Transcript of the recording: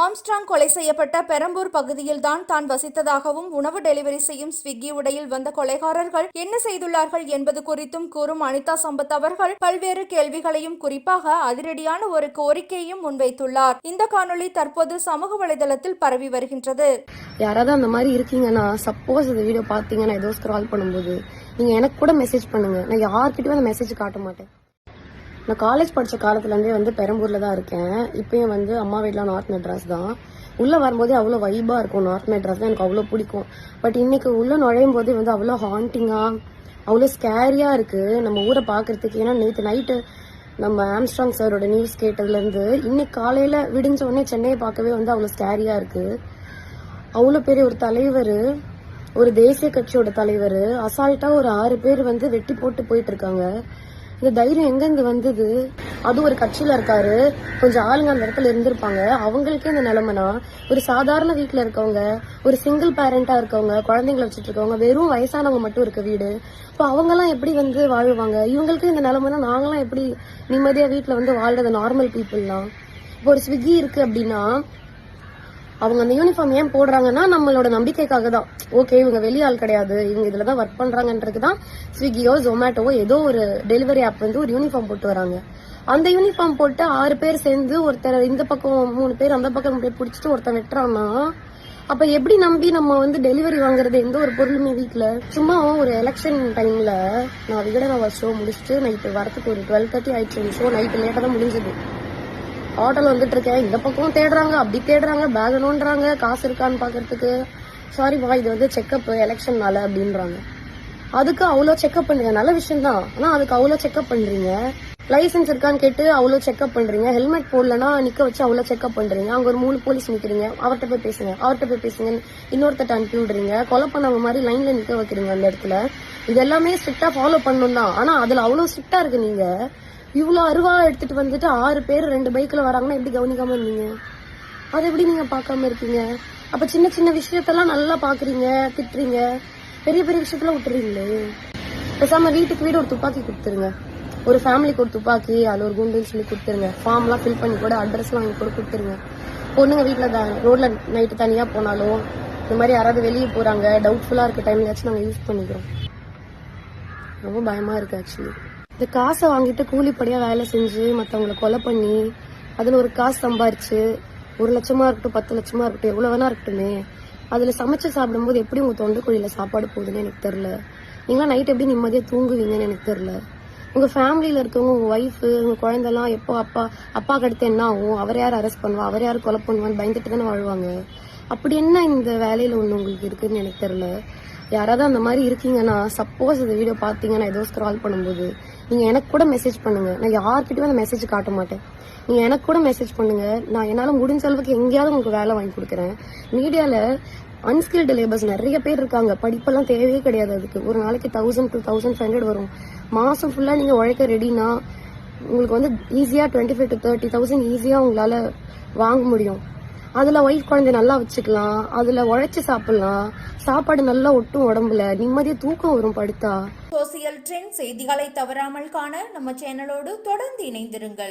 Armstrong கொலை செய்யப்பட்ட பெரம்பூர் பகுதியில்தான் தான் வசித்ததாகவும் உணவு டெலிவரி செய்யும் ஸ்விக்கி உடையில் வந்த கொலைகாரர்கள் என்ன செய்துள்ளார்கள் என்பது குறித்தும் கூறும் அனிதா சம்பத் அவர்கள் பல்வேறு கேள்விகளையும் குறிப்பாக அதிரடியான ஒரு கோரிக்கையும் முன்வைத்துள்ளார். இந்த காணொளி தற்போது சமூக வலைதளத்தில் பரவி வருகின்றது. யாராவது அந்த மாதிரி இருக்கீங்கன்னா சப்போஸ் இந்த வீடியோ பார்த்தீங்கன்னா ஏதோ ஸ்க்ரால் பண்ணும்போது நீங்க எனக்கு கூட மெசேஜ் பண்ணுங்க. நான் யார்கிட்டயும் அந்த மெசேஜ் காட்ட மாட்டேன். நான் காலேஜ் படித்த காலத்துலேருந்தே வந்து பெரம்பூரில் தான் இருக்கேன். இப்போயும் வந்து அம்மா வீட்டில் நார்த் மெட்ராஸ் தான். உள்ளே வரும்போதே அவ்வளோ வைபாக இருக்கும் நார்த் மெட்ராஸ் தான் எனக்கு அவ்வளோ பிடிக்கும். பட் இன்னைக்கு உள்ளே நுழையும் போதே வந்து அவ்வளோ ஹாண்டிங்காக அவ்வளோ ஸ்கேரியாக இருக்குது நம்ம ஊரை பார்க்கறதுக்கு. ஏன்னா நேற்று நைட்டு நம்ம ஆம்ஸ்ட்ராங் சாரோட நியூஸ் கேட்டதுலேருந்து இன்னைக்கு காலையில் விடிஞ்ச உடனே சென்னையை பார்க்கவே வந்து அவ்வளோ ஸ்கேரியாக இருக்குது அவ்வளோ பெரிய ஒரு தலைவர் ஒரு தேசிய கட்சியோட தலைவர் அசால்ட்டாக ஒரு ஆறு பேர் வந்து வெட்டி போட்டு போயிட்டு இருக்காங்க. இந்த தைரியம் எங்கெங்க வந்தது? அது ஒரு கட்சியில இருக்காரு. கொஞ்சம் ஆளுங்க அந்த இடத்துல இருந்திருப்பாங்க. அவங்களுக்கே இந்த நிலைமைனா ஒரு சாதாரண வீட்டுல இருக்கவங்க ஒரு சிங்கிள் பேரண்டா இருக்கவங்க குழந்தைங்களை வச்சுட்டு இருக்கவங்க வெறும் வயசானவங்க மட்டும் இருக்க வீடு. இப்போ அவங்கெல்லாம் எப்படி வந்து வாழ்வாங்க? இவங்களுக்கு இந்த நிலைமைனா நாங்களாம் எப்படி நிம்மதியா வீட்டுல வந்து வாழ்றது நார்மல் பீப்புள்லாம் இப்போ ஒரு ஸ்விக்கி இருக்கு அப்படின்னா அவங்க அந்த யூனிஃபார்ம் ஏன் போடுறாங்கன்னா நம்மளோட நம்பிக்கைக்காக தான். ஓகே இவங்க வெளியாள் கிடையாது. இவங்க இதுல தான் ஒர்க் பண்றாங்கன்றது தான் ஸ்விக்கியோ ஜொமேட்டோவோ ஏதோ ஒரு டெலிவரி ஆப் வந்து ஒரு யூனிஃபார்ம் போட்டு வராங்க. அந்த யூனிஃபார்ம் போட்டு ஆறு பேர் சேர்ந்து ஒருத்தர் இந்த பக்கம் மூணு பேர் அந்த பக்கம் மூணு பிடிச்சிட்டு ஒருத்தன் வெட்டுறான்னா அப்ப எப்படி நம்பி நம்ம வந்து டெலிவரி வாங்குறது எந்த ஒரு பொருளுமே வீட்டுல சும்மா ஒரு எலெக்ஷன் டைம்ல நான் விகடன ஷோ முடிச்சுட்டு நைட்டு வரத்துக்கு ஒரு டுவெல் தேர்ட்டி ஆயிடுச்சு. ஷோ நைட்டு லேட்டா தான் முடிஞ்சது. ஹோட்டல் வந்துட்டு இருக்கேன். இந்த பக்கம் தேடுறாங்க அப்படி தேடுறாங்க பேக் நோண்டுறாங்க காசு இருக்கான்னு பாக்குறதுக்கு. சாரிப்பா இது வந்து செக்அப் எலெக்ஷன்னால அப்படின்றாங்க. அதுக்கு அவ்வளோ செக்அப் பண்ணுறீங்க நல்ல விஷயம் தான் ஆனா அதுக்கு அவ்வளோ செக்அப் பண்றீங்க. லைசென்ஸ் இருக்கான்னு கேட்டு அவ்வளோ செக்அப் பண்றீங்க. ஹெல்மெட் போடலன்னா நிக்க வச்சு அவ்வளோ செக்அப் பண்றீங்க. அங்க ஒரு மூணு போலீஸ் நிக்கிறீங்க. அவர்கிட்ட போய் பேசுங்க. அவர்கிட்ட போய் பேசுங்க இன்னொருத்தட்ட அனுப்பி விடுறீங்க கொலை பண்ணவங்க மாதிரி லைன்ல நிக்க வைக்கிறீங்க அந்த இடத்துல. இது எல்லாமே ஸ்ட்ரிக்டா ஃபாலோ பண்ணணும் தான் ஆனா அதுல அவ்வளோ ஸ்ட்ரிக்டா இருக்கு நீங்க. இவ்வளோ அருவா எடுத்துட்டு வந்துட்டு ஆறு பேர் ரெண்டு பைக்கில் வராங்கன்னா எப்படி கவனிக்காம இருந்தீங்க? அதை எப்படி நீங்க பார்க்காம இருக்கீங்க அப்ப சின்ன சின்ன விஷயத்தெல்லாம் நல்லா பாக்குறீங்க திட்டுறீங்க. பெரிய பெரிய விஷயத்தெல்லாம் விட்டுறீங்களே. பேசாம வீட்டுக்கு வீடு ஒரு துப்பாக்கி கொடுத்துருங்க. ஒரு ஃபேமிலிக்கு ஒரு துப்பாக்கி அதில் ஒரு குண்டுன்னு சொல்லி கொடுத்துருங்க. ஃபார்ம் எல்லாம் ஃபில் பண்ணி கூட அட்ரஸ்லாம் வாங்கி கூட கொடுத்துருங்க. பொண்ணுங்க வீட்டுல ரோட்ல நைட்டு தனியாக போனாலும் இந்த மாதிரி யாராவது வெளியே போகிறாங்க டவுட்ஃபுல்லாக இருக்க டைம்லயாச்சும் நாங்கள் யூஸ் பண்ணிக்கிறோம். ரொம்ப பயமாக இருக்குது ஆக்சுவலி இந்த காசை வாங்கிட்டு கூலிப்படியா வேலை செஞ்சு மத்தவங்களை கொலை பண்ணி அதுல ஒரு காசு சம்பாரிச்சு ஒரு லட்சமா இருக்கட்டும் பத்து லட்சமா இருக்கட்டும் எவ்வளவு வேணா இருக்கட்டுமே அதுல சமைச்சு சாப்பிடும்போது எப்படி உங்க தொண்டு குழியில சாப்பாடு போகுதுன்னு எனக்கு தெரியல. நீங்களா நைட் எப்படி நிம்மதியா தூங்குவீங்கன்னு எனக்கு தெரியல. உங்க ஃபேமிலியில இருக்கவங்க உங்க ஒய்ஃப் உங்க குழந்தைலாம் எப்போ அப்பா அப்பாக்கு அடுத்து என்ன ஆகும்? அவர் யார் அரெஸ்ட் பண்ணுவா? அவர் யார் கொலை பண்ணுவான்னு பயந்துட்டு தானே வாழ்வாங்க. அப்படி என்ன இந்த வேலையில ஒண்ணு உங்களுக்கு இருக்குன்னு எனக்கு தெரியல. யாராவது அந்த மாதிரி இருக்கீங்கன்னா சப்போஸ் இந்த வீடியோ பார்த்தீங்கன்னா ஏதோ ஸ்க்ரால் பண்ணும்போது நீங்கள் எனக்கு கூட மெசேஜ் பண்ணுங்கள் நான் யார்கிட்டயும் அந்த மெசேஜ் காட்ட மாட்டேன். நீங்கள் எனக்கு கூட மெசேஜ் பண்ணுங்கள் நான் என்னால் முடிஞ்ச அளவுக்கு எங்கேயாவது உங்களுக்கு வேலை வாங்கி கொடுக்குறேன். மீடியாவில் அன்ஸ்கில்டு லேபர்ஸ் நிறைய பேர் இருக்காங்க. படிப்பெல்லாம் தேவையே கிடையாது அதுக்கு. ஒரு நாளைக்கு thousand two thousand five hundred வரும். மாதம் ஃபுல்லாக நீங்கள் உழைக்க ரெடினா உங்களுக்கு வந்து ஈஸியாக twenty five to thirty thousand ஈஸியாக உங்களால் வாங்க முடியும். அதுல ஒய்ஃப் குழந்தை நல்லா வச்சுக்கலாம். அதுல உழைச்சு சாப்பிடலாம். சாப்பாடு நல்லா ஒட்டும் உடம்புல. நிம்மதியா தூக்கம் வரும் படுத்தா. சோசியல் ட்ரெண்ட் செய்திகளை தவறாமல் காண நம்ம சேனலோடு தொடர்ந்து இணைந்திருங்கள்.